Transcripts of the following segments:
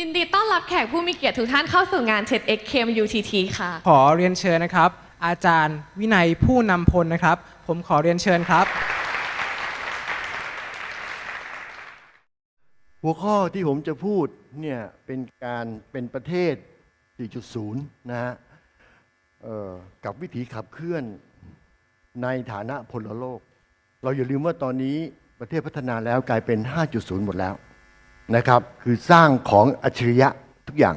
ยินดีต้อนรับแขกผู้มีเกียรติทุกท่านเข้าสู่งาน TEDx KMUTT ค่ะ ขอเรียนเชิญนะครับ อาจารย์วินัยผู้นำพลนะครับ ผมขอเรียนเชิญครับ หัวข้อที่ผมจะพูดเนี่ยเป็นการเป็นประเทศ 4.0 นะฮะเอ่อกับวิถีขับเคลื่อนในฐานะพลโลก เราอย่าลืมว่าตอนนี้ประเทศพัฒนาแล้วกลายเป็น 5.0 หมดแล้ว นะครับ คือสร้างของอัจฉริยะทุกอย่าง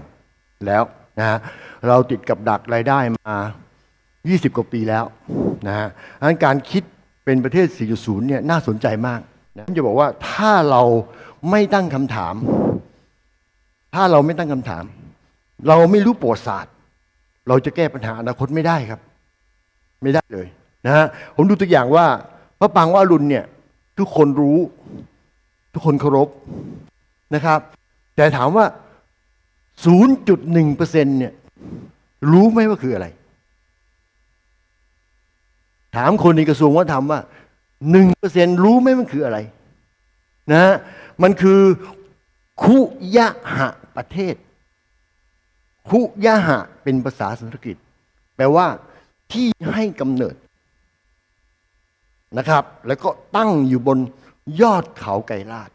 แล้วนะฮะเราติดกับดักรายได้มา 20 กว่าปีแล้วนะฮะดังนั้นการคิดเป็นประเทศ 4.0 เนี่ยน่าสนใจมากนะผมจะบอกว่าถ้าเราไม่ตั้งคำถาม ถ้าเราไม่ตั้งคำถาม เราไม่รู้ประวัติศาสตร์ เราจะแก้ปัญหาอนาคตไม่ได้ครับ ไม่ได้เลยนะฮะผมดูตัวอย่างว่า พระปางว่ารุณเนี่ยทุกคนรู้ ทุกคนเคารพ นะครับ แต่ถามว่า 0.1%เนี่ยรู้ไหมว่าคืออะไร ถามคนในกระทรวงวัฒนธรรมว่าหนึ่งเปอร์เซ็นรู้ไหมมันคืออะไรนะฮะมันคือคุยะหะประเทศ คุยะหะเป็นภาษาสันสกฤต แปลว่าที่ให้กำเนิดนะครับ แล้วก็ตั้งอยู่บนยอดเขาไกรลาด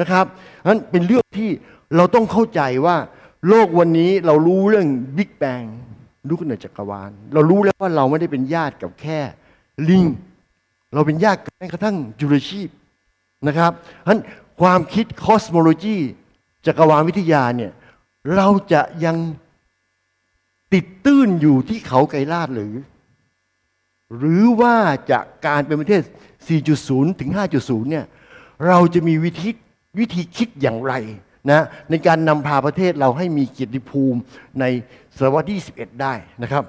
นะครับนั้นเป็นเรื่องที่เราต้องเข้าใจว่า โลกวันนี้เรารู้เรื่องบิ๊กแบงรู้กันในจักรวาล เรารู้แล้วว่าเราไม่ได้เป็นญาติกับแค่ลิง เราเป็นญาติกับแม้กระทั่งจุลชีพนะครับนั้นความคิดคอสโมโลจีจักรวาลวิทยาเนี่ยเราจะยังติดตื้นอยู่ที่เขาไกรลาดหรือ หรือว่าจากการเป็นประเทศ 4.0 ถึง 5.0 เนี่ย เราจะมีวิธี วิธีคิดอย่างไรนะในการนำพาประเทศเราให้มีเกียรติภูมิในศตวรรษที่ 21 ได้นะครับ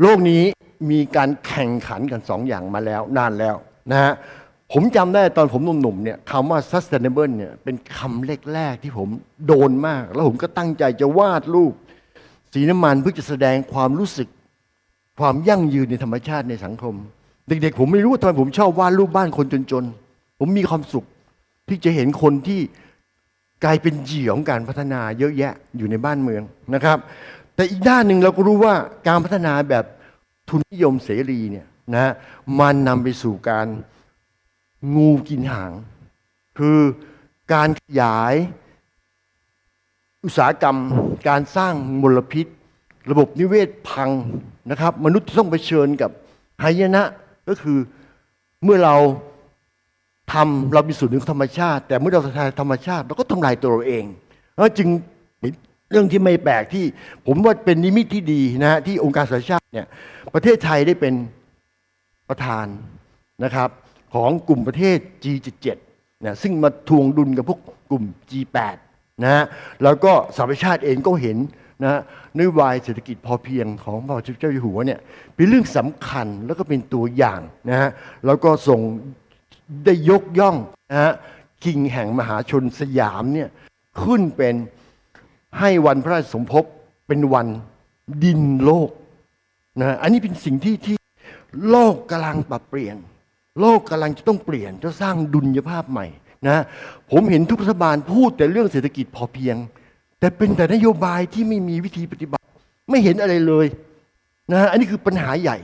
โลกนี้มีการแข่งขันกันสองอย่างมาแล้วนานแล้วนะฮะผมจำได้ตอนผมหนุ่มๆเนี่ยคำว่า sustainable เนี่ยเป็นคำแรกๆที่ผมโดนมาก แล้วผมก็ตั้งใจจะวาดรูป สีน้ำมันเพื่อจะแสดงความรู้สึกความยั่งยืนในธรรมชาติในสังคม เด็กๆ ผมไม่รู้ว่าทำไมผมชอบวาดรูปบ้านคนจนๆ ผมมีความสุข ที่จะเห็นคนที่กลายเป็นเหยื่อของการพัฒนาเยอะแยะอยู่ในบ้านเมืองนะครับ แต่อีกด้านหนึ่งเราก็รู้ว่าการพัฒนาแบบทุนนิยมเสรีเนี่ยนะมันนำไปสู่การงูกินหาง คือการขยายอุตสาหกรรม การสร้างมลพิษ ระบบนิเวศพังนะครับ มนุษย์ต้องเผชิญกับหายนะก็คือเมื่อเรา ทำเราเป็นส่วนหนึ่งธรรมชาติ แต่เมื่อเราทำลายธรรมชาติเราก็ทำลายตัวเราเองเพราะจึงเป็นเรื่องที่ไม่แปลกที่ ผมว่าเป็นนิมิตที่ดีนะฮะที่องค์การสหประชาชาติเนี่ยประเทศไทยได้เป็นประธานนะครับ ของกลุ่มประเทศ G77 นะซึ่งมาทวงดุลกับพวกกลุ่ม G8 นะฮะแล้วก็สหประชาชาติเองก็เห็นนะฮะนโยบายเศรษฐกิจพอเพียงของพระบาทสมเด็จเจ้าอยู่หัวเนี่ยเป็นเรื่องสำคัญแล้วก็เป็นตัวอย่างนะฮะแล้วก็ส่ง ได้ยกย่องนะฮะคิงแห่งมหาชนสยามเนี่ยขึ้นเป็นให้วันพระราชสมภพเป็นวันดินโลกนะอันนี้เป็นสิ่งที่ที่โลกกำลังปรับเปลี่ยน โลกกำลังจะต้องเปลี่ยนจะสร้างดุลยภาพใหม่นะผมเห็นทุกรัฐบาลพูดแต่เรื่องเศรษฐกิจพอเพียง แต่เป็นแต่นโยบายที่ไม่มีวิธีปฏิบัติ ไม่เห็นอะไรเลยนะฮะอันนี้คือปัญหาใหญ่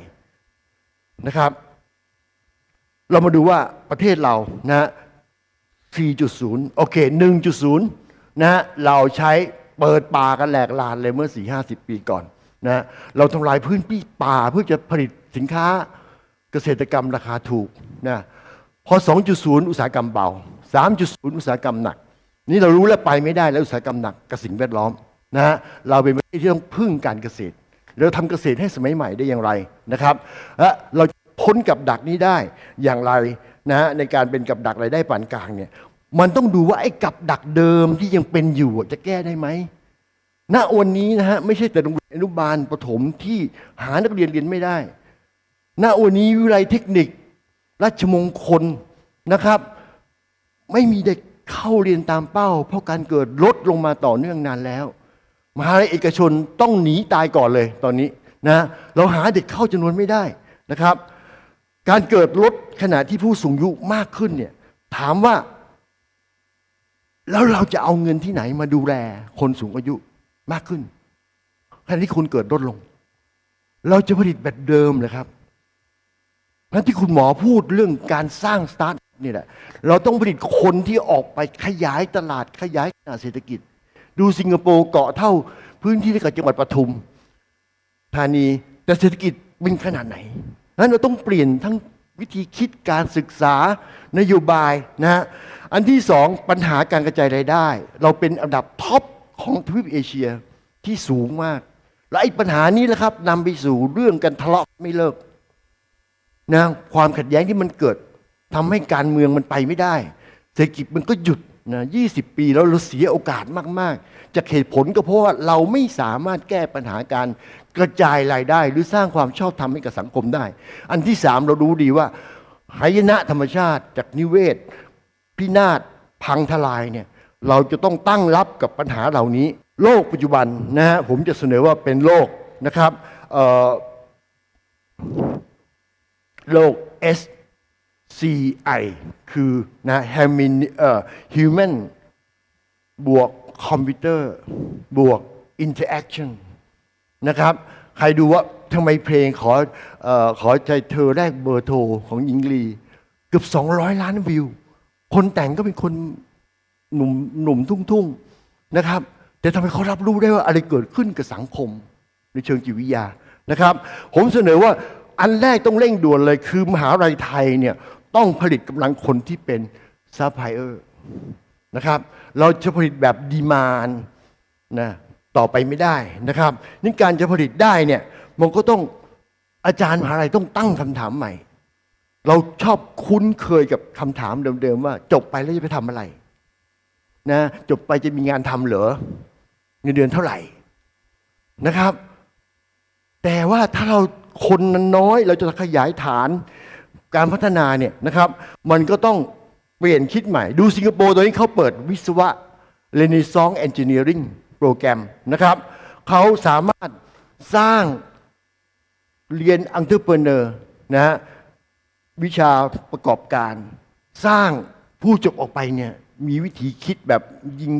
นะครับ เรามาดูว่าประเทศเรานะ 4.0 โอเค 1.0 นะ เราใช้เปิดป่ากันแหลกลานเลยเมื่อ 4-50 ปีก่อนนะเราทำลายพื้นที่ป่าเพื่อจะผลิตสินค้าเกษตรกรรมราคาถูกนะพอ 2.0 อุตสาหกรรมเบา 3.0 อุตสาหกรรมหนัก นี่เรารู้แล้วไปไม่ได้แล้วอุตสาหกรรมหนักกับสิ่งแวดล้อมนะฮะเราเป็นประเทศที่ต้องพึ่งการเกษตรเราทำเกษตรให้สมัยใหม่ได้อย่างไรนะครับและเรา พ้นกับดักนี้ได้อย่างไรนะฮะในการเป็นกับดักรายได้ปานกลางเนี่ยมันต้องดูว่าไอ้กับดักเดิมที่ยังเป็นอยู่จะแก้ได้ไหมณวันนี้นะฮะไม่ใช่แต่โรงเรียนอนุบาลประถมที่หานักเรียนเรียนไม่ได้ณวันนี้วิทยาลัยเทคนิค ราชมงคลนะครับ ไม่มีเด็กเข้าเรียนตามเป้า เพราะการเกิดลดลงมาต่อเนื่องนานแล้ว มหาลัยเอกชนต้องหนีตายก่อนเลยตอนนี้นะเราหาเด็กเข้าจำนวนไม่ได้นะครับ การเกิดลดขณะที่ผู้สูงอายุมากขึ้นเนี่ยถามว่า แล้วเราจะเอาเงินที่ไหนมาดูแลคนสูงอายุมากขึ้นขณะที่คนเกิดลดลง เราจะผลิตแบบเดิมเลยครับนั่นที่คุณหมอพูดเรื่องการสร้างสตาร์ทนี่แหละ เราต้องผลิตคนที่ออกไปขยายตลาดขยายขนาดเศรษฐกิจ ดูสิงคโปร์เกาะเท่า พื้นที่ที่กับจังหวัดปทุมธานีแต่เศรษฐกิจเป็นขนาดไหน นั้นเราต้องเปลี่ยนทั้งวิธีคิดการศึกษานโยบายนะฮะอันที่สองปัญหาการกระจายรายได้ เราเป็นอันดับท็อปของทวีปเอเชียที่สูงมาก และไอ้ปัญหานี้แหละครับนำไปสู่เรื่องกันทะเลาะไม่เลิกนะความขัดแย้งที่มันเกิดทำให้การเมืองมันไปไม่ได้ เศรษฐกิจมันก็หยุดนะ20ปีแล้วเราเสียโอกาสมาก ๆ จากเหตุผลก็เพราะว่าเราไม่สามารถแก้ปัญหาการ กระจายรายได้หรือสร้างความชอบธรรมให้กับสังคมได้ อันที่สามเรารู้ดีว่าหายนะธรรมชาติจากนิเวศ พินาศพังทลายเนี่ยเราจะต้องตั้งรับกับปัญหาเหล่านี้ โลกปัจจุบันนะฮะผมจะเสนอว่าเป็นโลกนะครับโลก S CI คือนะ Human Human บวกคอมพิวเตอร์บวก Interaction นะครับ ใครดูว่าทำไมเพลงขออขอใจเธอแรกเบอร์โทรของหญิงลี เกือบ 200 ล้านวิว คนแต่งก็เป็นคนหนุ่มหนุ่มทุ่งทุ่งๆนะครับ แต่ทำไมเขารับรู้ได้ว่าอะไรเกิดขึ้นกับสังคมในเชิงจิตวิทยานะครับ ผมเสนอว่าอันแรกต้องเร่งด่วนเลยคือมหาลัยไทยเนี่ยต้องผลิตกำลังคนที่เป็นซัพพลายเออร์นะครับ เราจะผลิตแบบดีมานนะ ต่อไปไม่ได้นะครับนี่การจะผลิตได้เนี่ยมันก็ต้องอาจารย์มหาลัยต้องตั้งคำถามใหม่ เราชอบคุ้นเคยกับคำถามเดิมๆว่า จบไปแล้วจะไปทำอะไรนะจบไปจะมีงานทำเหรอเงินเดือนเท่าไหร่นะครับ แต่ว่าถ้าเราคนนั้นน้อย เราจะขยายฐานการพัฒนาเนี่ยนะครับ มันก็ต้องเปลี่ยนคิดใหม่ ดูสิงคโปร์ตอนนี้เขาเปิดวิศวะ Renaissance Engineering โปรแกรมนะครับ เขาสามารถสร้างเรียน Entrepreneur นะฮะวิชาประกอบการ สร้างผู้จบออกไปเนี่ยมีวิธีคิดแบบยิง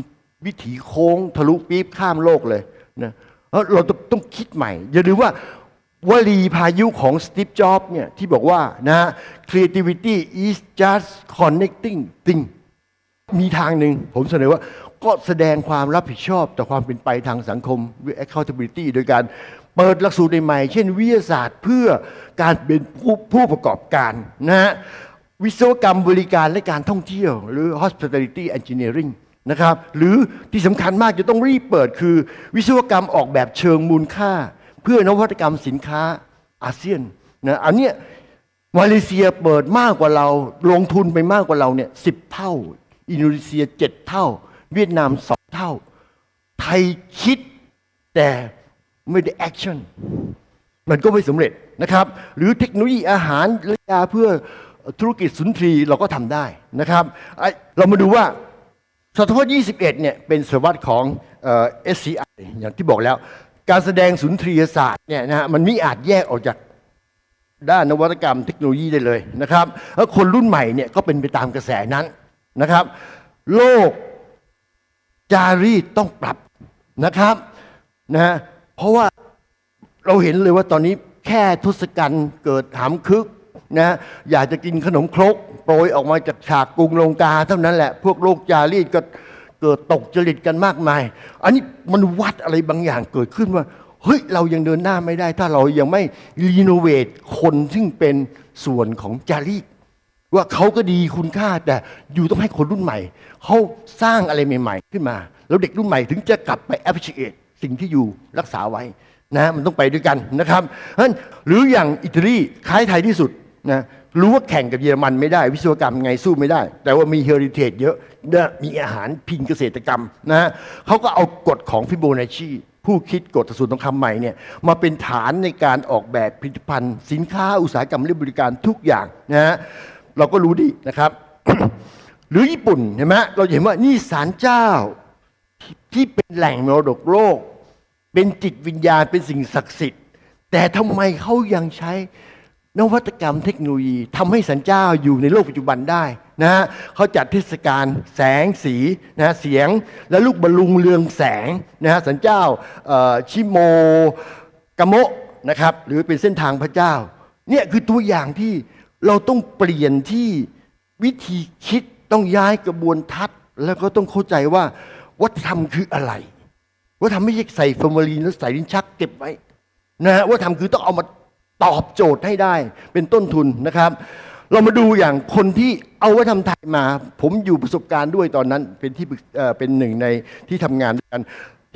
วิถีโค้งทะลุปี๊บข้ามโลกเลยนะเราต้องต้องคิดใหม่ อย่าลืมว่าวลีพายุของสตีฟจ็อบเนี่ยที่บอกว่านะ creativity is just connecting thing มีทางหนึ่งผมเสนอว่า ก็แสดงความรับผิดชอบต่อความเป็นไปทางสังคม accountability โดยการเปิดหลักสูตรใหม่ๆเช่นวิทยาศาสตร์เพื่อการเป็นผู้ผู้ประกอบการนะฮะวิศวกรรมบริการและการท่องเที่ยว หรือ hospitality engineering นะครับหรือที่สำคัญมากจะต้องรีบเปิดคือ วิศวกรรมออกแบบเชิงมูลค่า เพื่อนวัตกรรมสินค้าอาเซียนนะอันเนี้ยมาเลเซียเปิดมากกว่าเราลงทุนไปมากกว่าเราเนี่ยสิบเท่า อินโดนีเซียเจ็ดเท่า เวียดนามสองเท่า ไทยคิดแต่ไม่ได้แอคชั่นมันก็ไม่สำเร็จนะครับ หรือเทคโนโลยีอาหารและยาเพื่อธุรกิจสุนทรีย์เราก็ทำได้นะครับ เรามาดูว่าศตวรรษ21 เนี่ยเป็นศตวรรษของเออ SCI อย่างที่บอกแล้ว การแสดงสุนทรียศาสตร์เนี่ยนะฮะมันไม่อาจแยกออกจากด้านนวัตกรรมเทคโนโลยีได้เลยนะครับแล้วคนรุ่นใหม่เนี่ยก็เป็นไปตามกระแสนั้นนะครับ โลก จารีตต้องปรับนะครับนะฮะเพราะว่าเราเห็นเลยว่าตอนนี้แค่ทศกัณฐ์เกิดหามคึกนะอยากจะกินขนมครกโปรยออกมาจากฉากกรุงลงกาเท่านั้นแหละ พวกโลกจารีตก็เกิดตกจริตกันมากมาย อันนี้มันวัดอะไรบางอย่างเกิดขึ้นว่าเฮ้ยเรายังเดินหน้าไม่ได้ ถ้าเรายังไม่รีโนเวทคนซึ่งเป็นส่วนของจารีต ว่าเขาก็ดีคุณค่าแต่อยู่ต้องให้คนรุ่นใหม่เขาสร้างอะไรใหม่ ๆ ขึ้นมา แล้วเด็กรุ่นใหม่ถึงจะกลับไป appreciate สิ่งที่อยู่รักษาไว้นะมันต้องไปด้วยกันนะครับนั้นหรืออย่างอิตาลีคล้ายไทยที่สุดนะรู้ว่าแข่งกับเยอรมันไม่ได้ วิศวกรรมไงสู้ไม่ได้ แต่ว่ามีเฮอริเทจเยอะนะมีอาหารพินเกษตรกรรมนะฮะเขาก็เอากฎของฟิโบนัชชีผู้คิดกฎสูตรทองคำใหม่เนี่ยมาเป็นฐานในการออกแบบผลิตภัณฑ์ สินค้าอุตสาหกรรมและบริการทุกอย่างนะฮะ เราก็รู้ดีนะครับ หรือญี่ปุ่นเห็นไหมเราเห็นว่านี่ศาลเจ้า ที่เป็นแหล่งมรดกโลก เป็นจิตวิญญาณเป็นสิ่งศักดิ์สิทธิ์ แต่ทำไมเขายังใช้นวัตกรรมเทคโนโลยีทำให้สันเจ้าอยู่ในโลกปัจจุบันได้นะฮะเขาจัดเทศกาลแสงสีนะฮะเสียงและลูกบอลลูนเรืองแสงนะฮะสันเจ้าชิโมกโมะนะครับหรือเป็นเส้นทางพระเจ้าเนี่ยคือตัวอย่างที่ เราต้องเปลี่ยนที่วิธีคิดต้องย้ายกระบวนทัศน์ แล้วก็ต้องเข้าใจว่าวัฒนธรรมคืออะไร วัฒนธรรมไม่ใช่ใส่ฟอร์มาลีนแล้วใส่ลิ้นชักเก็บไว้นะฮะวัฒนธรรมคือต้องเอามาตอบโจทย์ให้ได้เป็นต้นทุนนะครับ เรามาดูอย่างคนที่เอาวัฒนธรรมไทยมา ผมอยู่ประสบการณ์ด้วยตอนนั้นเป็นที่เเป็นหนึ่งในที่ทำงานด้วยกัน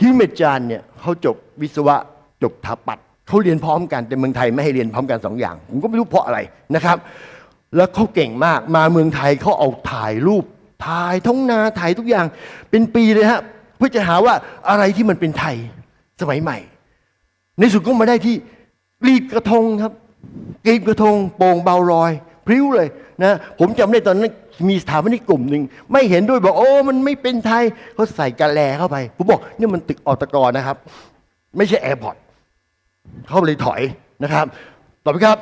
ฮิเมจานเนี่ยเขาจบวิศวะจบถาปัด เขาเรียนพร้อมกันแต่เมืองไทยไม่ให้เรียนพร้อมกันสองอย่าง ผมก็ไม่รู้เพราะอะไรนะครับ แล้วเขาเก่งมากมาเมืองไทยเขาเอาถ่ายรูปถ่ายท้องนาถ่ายทุกอย่างเป็นปีเลยฮะเพื่อจะหาว่าอะไรที่มันเป็นไทยสมัยใหม่ ในสุดก็มาได้ที่รีบกระทงครับกรีบกระทงโป่งเบาลอย พริ้วเลยนะผมจำได้ตอนนั้นมีสถาปนิกกลุ่มหนึ่งไม่เห็นด้วยบอกโอ้มันไม่เป็นไทยเขาใส่กะแลเข้าไป ผมบอกนี่มันตึกออตกรนะครับ ไม่ใช่แอร์พอร์ต เขาเลยถอยนะครับต่อไปครับ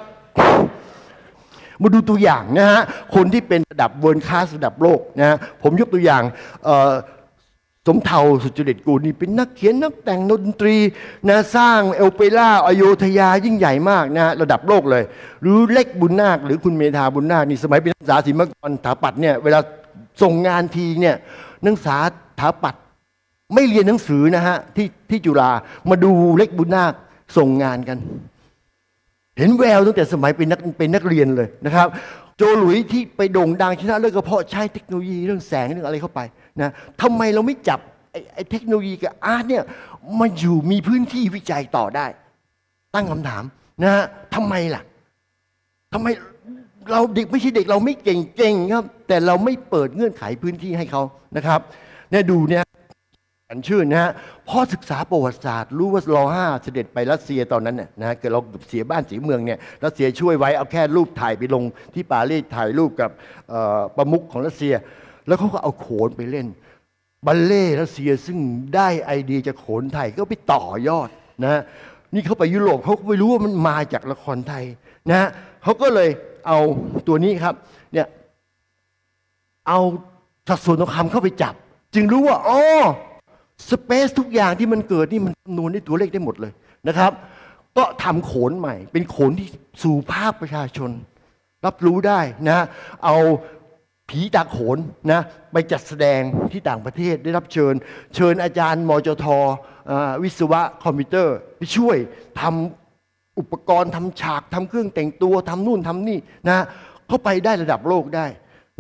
มาดูตัวอย่างนะฮะคนที่เป็นระดับเวิร์คลาสระดับโลกนะฮะผมยกตัวอย่างสมเทาสุจริตกูนี่เป็นนักเขียนนักแต่งดนตรีนะสร้างเอลเปร่าอโยธยายิ่งใหญ่มากนะระดับโลกเลย หรือเล็กบุญนาค หรือคุณเมธาบุญนาคนี่สมัยเป็นนักศึกษาศิลปกรถาปัดเนี่ยเวลาส่งงานทีเนี่ยนักศึกษาถาปัดไม่เรียนหนังสือนะฮะที่ที่จุฬามาดูเล็กบุญนาค ส่งงานกัน เห็นแววตั้งแต่สมัยเป็นนักเป็นนักเรียนเลยนะครับ โจหลุยที่ไปโด่งดังชนะเลิศก็เพราะใช้เทคโนโลยีเรื่องแสงเรื่องอะไรเข้าไปนะทำไมเราไม่จับไอ้ไอเทคโนโลยีกับอาร์ตเนี่ยมาอยู่มีพื้นที่วิจัยต่อได้ ตั้งคำถามนะฮะทำไมล่ะทำไมเราเด็กไม่ใช่เด็กเราไม่เก่งเก่งครับ แต่เราไม่เปิดเงื่อนไขพื้นที่ให้เขานะครับเนี่ยดูเนี่ย อันชื่นนะฮะพอศึกษาประวัติศาสตร์ รู้ว่ารอห้าเสด็จไปรัสเซียตอนนั้นเนี่ยนะฮะเกิดเราเสียบ้านเสียเมืองเนี่ยรัสเซียช่วยไว้เอาแค่รูปถ่ายไปลงที่ปารีสถ่ายรูปกับประมุขของรัสเซีย แล้วเขาก็เอาโขนไปเล่น บัลเล่รัสเซียซึ่งได้ไอเดียจากโขนไทยก็ไปต่อยอดนะนี่เขาไปยุโรปเขาก็ไม่รู้ว่ามันมาจากละครไทยนะฮะเขาก็เลยเอาตัวนี้ครับเนี่ยเอาสัดส่วนทองคำเข้าไปจับ จึงรู้ว่าอ๋อ สเปซทุกอย่างที่มันเกิดนี่มันคำนวณได้ตัวเลขได้หมดเลยนะครับ ก็ทำโขนใหม่ เป็นโขนที่สู่ภาคประชาชน รับรู้ได้นะเอาผีตาโขนนะไปจัดแสดงที่ต่างประเทศได้รับเชิญ เชิญอาจารย์มจทวิศวะคอมพิวเตอร์ไปช่วยทำอุปกรณ์ทำฉากทำเครื่องแต่งตัวทำนู่นทำนี่นะเข้าไปได้ระดับโลกได้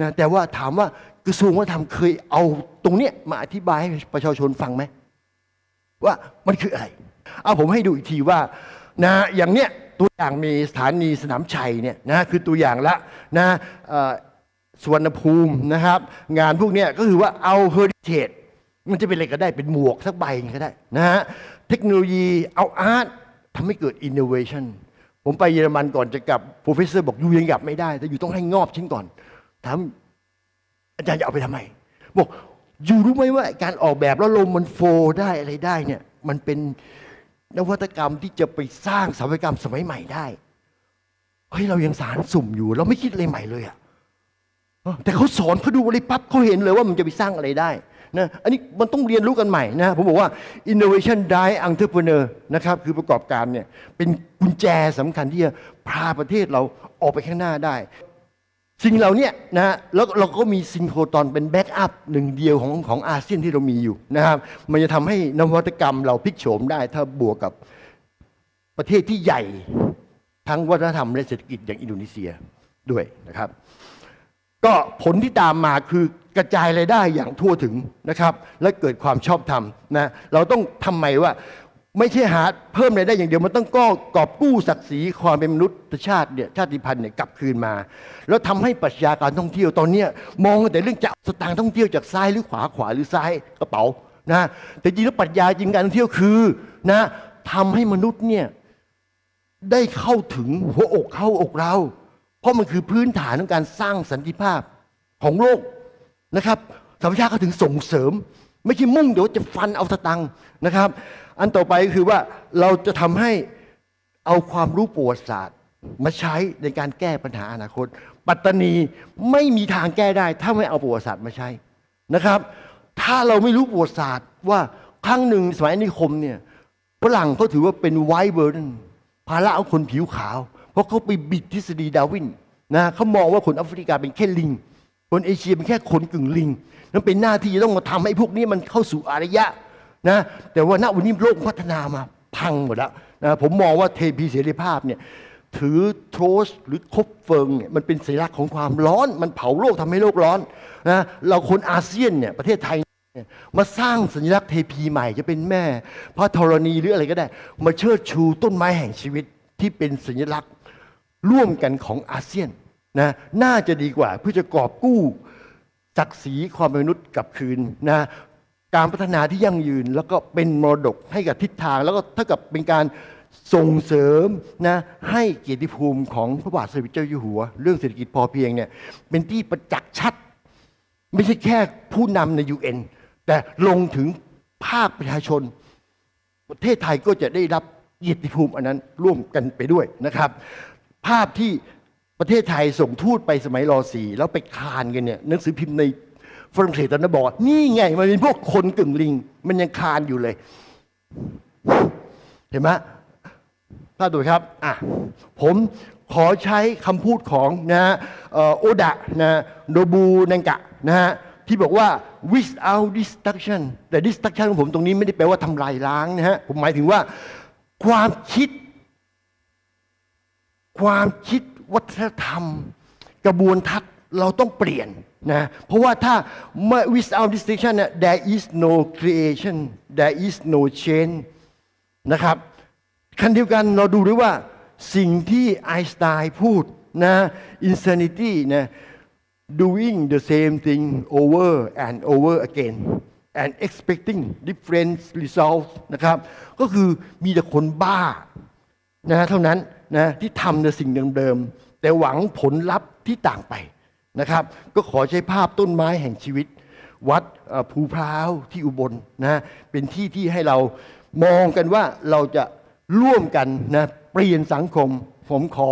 นะแต่ว่าถามว่า กระทรวงวัฒนธรรมเคยเอาตรงเนี้ยมาอธิบายให้ประชาชนฟังไหมว่ามันคืออะไร เอาผมให้ดูอีกทีว่านะอย่างเนี้ยตัวอย่างมีสถานีสนามชัยเนี่ยนะคือตัวอย่างละนะสวนภูมินะครับ งานพวกเนี้ยก็คือว่าเอาเฮอริเทจมันจะเป็นอะไรก็ได้เป็นหมวกสักใบก็ได้นะฮะเทคโนโลยีเอาอาร์ตทำให้เกิดอินโนเวชันผมไปเยอรมันก่อนจะกลับโปรเฟสเซอร์บอกอยู่ยังกลับไม่ได้ แต่อยู่ต้องให้งอบชิ้นก่อนถาม อาจารย์จะเอาไปทำไม บอกอยู่รู้ไหมว่าการออกแบบแล้วลมมันโฟได้อะไรได้เนี่ย มันเป็นนวัตกรรมที่จะไปสร้างสถาปัตยกรรมสมัยใหม่ได้เฮ้ยเรายังสารสุ่มอยู่ เราไม่คิดอะไรใหม่เลยอะแต่เขาสอนเขาดูอะไรปั๊บเขาเห็นเลยว่ามันจะไปสร้างอะไรได้นะอันนี้มันต้องเรียนรู้กันใหม่นะผมบอกว่า innovation drive entrepreneur นะครับคือประกอบการเนี่ยเป็นกุญแจสำคัญที่จะพาประเทศเราออกไปข้างหน้าได้ สิ่งเหล่านี้นะฮะแล้วเราก็มีซิงโครตอนเป็นแบ็กอัพหนึ่งเดียวของของอาเซียนที่เรามีอยู่นะครับ มันจะทำให้นวัตกรรมเราพลิกโฉมได้ ถ้าบวกกับประเทศที่ใหญ่ทั้งวัฒนธรรมและเศรษฐกิจอย่างอินโดนีเซียด้วยนะครับ ก็ผลที่ตามมาคือกระจายรายได้อย่างทั่วถึงนะครับ และเกิดความชอบธรรมนะเราต้องทำไมว่า ไม่ใช่หาเพิ่มรายได้อย่างเดียวมันต้องก็กอบกู้ศักดิ์ศรีความเป็นมนุษยชาติเนี่ยชาติพันธุ์เนี่ยกลับคืนมา แล้วทำให้ปรัชญาการท่องเที่ยวตอนเนี้ยมองแต่เรื่องจะสตางค์ท่องเที่ยวจากซ้ายหรือขวาขวาหรือซ้ายกระเป๋านะแต่จริงแล้วปรัชญาจริงการท่องเที่ยวคือนะทำให้มนุษย์เนี่ยได้เข้าถึงหัวอกเข้าอกเรา เพราะมันคือพื้นฐานของการสร้างสันติภาพของโลกนะครับธรรมชาติเขาถึงส่งเสริม ไม่ใช่มุ่งเดี๋ยวจะฟันเอาสตังค์นะครับ อันต่อไปก็คือว่าเราจะทำให้เอาความรู้ประวัติศาสตร์ มาใช้ในการแก้ปัญหาอนาคต ปัตตานีไม่มีทางแก้ได้ ถ้าไม่เอาประวัติศาสตร์มาใช้นะครับ ถ้าเราไม่รู้ประวัติศาสตร์ว่าครั้งหนึ่งสมัยนิคมเนี่ยฝรั่งเขาถือว่าเป็นไวเบอร์นภาระเอาคนผิวขาว เพราะเขาไปบิดทฤษฎีดาวินนะเขามองว่าคนแอฟริกาเป็นแค่ลิง คนเอเชียเป็นแค่คนกึ่งลิง นั่นเป็นหน้าที่จะต้องมาทำให้พวกนี้มันเข้าสู่อารยะ นะแต่ว่าณวันนี้โลกพัฒนามาพังหมดแล้วนะผมมองว่าเทพีเสรีภาพเนี่ยถือโทรสหรือคบเฟิงเนี่ยมันเป็นสัญลักษณ์ของความร้อน มันเผาโลกทำให้โลกร้อนนะเราคนอาเซียนเนี่ยประเทศไทยเนี่ยมาสร้างสัญลักษณ์เทพีใหม่จะเป็นแม่ พระธรณีหรืออะไรก็ได้ มาเชิดชูต้นไม้แห่งชีวิตที่เป็นสัญลักษณ์ร่วมกันของอาเซียนนะน่าจะดีกว่าเพื่อจะกอบกู้ศักดิ์ศรีความเป็นมนุษย์กลับคืนนะ การพัฒนาที่ยั่งยืนแล้วก็เป็นมรดกให้กับทิศทาง แล้วก็เท่ากับเป็นการส่งเสริมนะให้เกียรติภูมิของพระบาทสมเด็จเจ้าอยู่หัว เรื่องเศรษฐกิจพอเพียงเนี่ยเป็นที่ประจักษ์ชัด ไม่ใช่แค่ผู้นำใน UN แต่ลงถึงภาคประชาชน ประเทศไทยก็จะได้รับเกียรติภูมิอันนั้นร่วมกันไปด้วยนะครับ ภาพที่ประเทศไทยส่งทูตไปสมัยรอสีแล้วไปคานกันเนี่ยหนังสือพิมพ์ใน ฝรั่งเศสตอนนั้นบอกนี่ไงมันเป็นพวกคนกึ่งลิง มันยังคานอยู่เลย เห็นไหมถ้าดูครับอะผมขอใช้คำพูดของนะฮะโอดะนะโดบูนังกะนะฮะที่บอกว่า without destruction แต่ destruction ของผมตรงนี้ไม่ได้แปลว่าทำลายล้างนะฮะผมหมายถึงว่าความคิด ความคิดวัฒนธรรม กระบวนทัศน์เราต้องเปลี่ยน นะเพราะว่าถ้า without distinction เนี่ย there is no creation there is no change นะครับคันเดียวกันเราดูด้วยว่าสิ่งที่ไอน์สไตน์พูดนะ insanity นะ doing the same thing over and over again and expecting different results นะครับ ก็คือมีแต่คนบ้านะเท่านั้นนะที่ทำในสิ่งเดิมๆแต่หวังผลลัพธ์ที่ต่างไป นะครับ ก็ขอใช้ภาพต้นไม้แห่งชีวิต วัดภูพร้าวที่อุบลนะเป็นที่ที่ให้เรามองกันว่าเราจะร่วมกันนะเปลี่ยนสังคม ผมขอ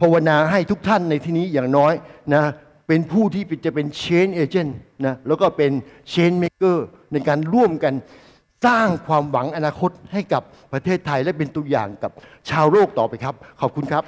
ภาวนาให้ทุกท่านในที่นี้อย่างน้อยนะเป็นผู้ที่จะเป็น change agent นะแล้วก็เป็น change maker ในการร่วมกันสร้างความหวังอนาคตให้กับประเทศไทยและเป็นตัวอย่างกับชาวโลกต่อไปครับ ขอบคุณครับ